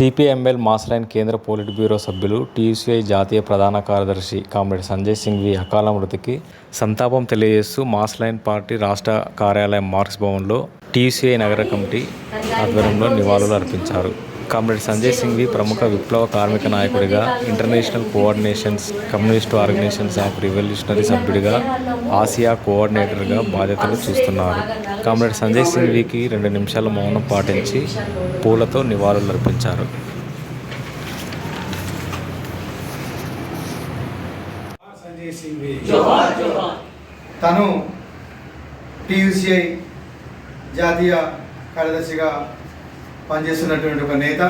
CPML mass line కేంద్ర politburo సభ్యులు TUCI జాతీయ ప్రధాన కార్యదర్శి కామ్రేడ్ సంజయ్ సింఘ్వి అకాల మృతికి సంతాపం తెలియజేస్తూ మాస్లైన్ పార్టీ రాష్ట్ర కార్యాలయం మార్క్స్ భవన్లో టీయూసీఐ నగర కమిటీ ఆధ్వర్యంలో నివాళులు అర్పించారు. కామ్రేడ్ సంజయ్ సింగ్వి ప్రముఖ విప్లవ కార్మిక నాయకుడిగా international coordinations communist organizations of revolutionary సభ్యుడిగా ఆసియా కోఆర్డినేటర్గా బాధ్యతలు చూస్తున్నారు. కామ్రేడ్ సంజయ్ సింగ్వికి రెండు నిమిషాల మౌనం పాటించి పూలతో నివాళులు అర్పించారు తను టీయూసీఐ జాతీయ కార్యదర్శిగా పనిచేస్తున్నటువంటి ఒక నేత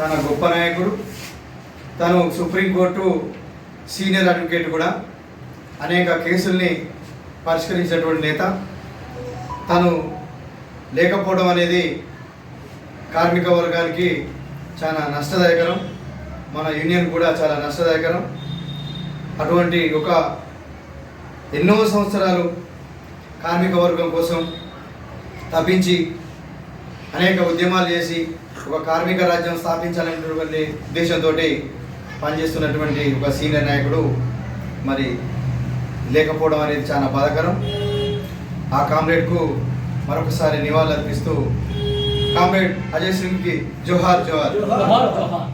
చాలా గొప్ప నాయకుడు. తను సుప్రీంకోర్టు సీనియర్ అడ్వకేట్ కూడా. అనేక కేసుల్ని పరిష్కరించినటువంటి నేత. తను లేకపోవడం అనేది కార్మిక వర్గానికి చాలా నష్టదాయకరం. మన యూనియన్ కూడా చాలా నష్టదాయకరం. అటువంటి ఒక ఎన్నో సంవత్సరాలు కార్మిక వర్గం కోసం తప్పించి అనేక ఉద్యమాలు చేసి ఒక కార్మిక రాజ్యం స్థాపించాలనేటువంటి ఉద్దేశంతో పనిచేస్తున్నటువంటి ఒక సీనియర్ నాయకుడు మరి లేకపోవడం అనేది చాలా బాధాకరం. ఆ కామ్రేడ్కు మరొకసారి నివాళులు అర్పిస్తూ కామ్రేడ్ అజయ్ సింగ్కి జోహార్ జోహార్. జోహార్ జోహార్.